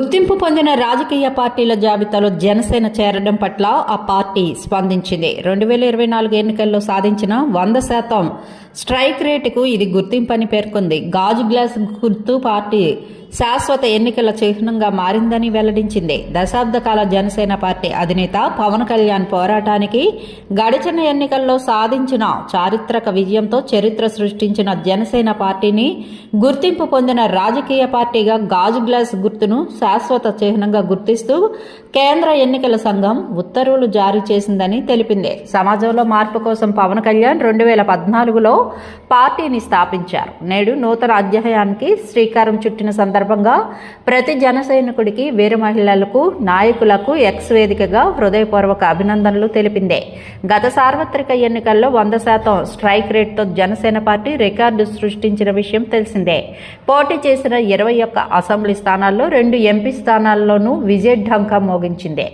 గుర్తింపు పొందిన రాజకీయ పార్టీల జాబితాలో జనసేన చేరడం పట్ల ఆ పార్టీ స్పందించింది. రెండు వేల ఇరవై నాలుగు ఎన్నికల్లో సాధించిన వంద శాతం స్ట్రైక్ రేటుకు ఇది గుర్తింపని పేర్కొంది. గాజు గ్లాస్ గుర్తు పార్టీ శాశ్వత ఎన్నికల చిహ్నంగా మారిందని వెల్లడించింది. దశాబ్ద కాల జనసేన పార్టీ అధినేత పవన్ కళ్యాణ్ పోరాటానికి గడిచిన ఎన్నికల్లో సాధించిన చారిత్రక విజయంతో చరిత్ర సృష్టించిన జనసేన పార్టీని గుర్తింపు పొందిన రాజకీయ పార్టీగా గాజు గ్లాస్ గుర్తును శాశ్వత చిహ్నంగా గుర్తిస్తూ కేంద్ర ఎన్నికల సంఘం ఉత్తర్వులు జారీ చేసిందని తెలిపింది. సమాజంలో మార్పు కోసం పవన్ కళ్యాణ్ రెండు వేల పద్నాలుగులో పార్టీని స్థాపించారు. నేడు నూతన అధ్యాయానికి శ్రీకారం చుట్టిన సందర్భంగా ప్రతి జన సైనికుడికి వీర మహిళలకు నాయకులకు ఎక్స్ వేదికగా హృదయపూర్వక అభినందనలు తెలిపిందే. గత సార్వత్రిక ఎన్నికల్లో వంద శాతం స్ట్రైక్ రేట్తో జనసేన పార్టీ రికార్డు సృష్టించిన విషయం తెలిసిందే. పోటీ చేసిన ఇరవై ఒక్క అసెంబ్లీ స్థానాల్లో రెండు ఎంపీ స్థానాల్లోనూ విజయ ఢంకా మోగించింది.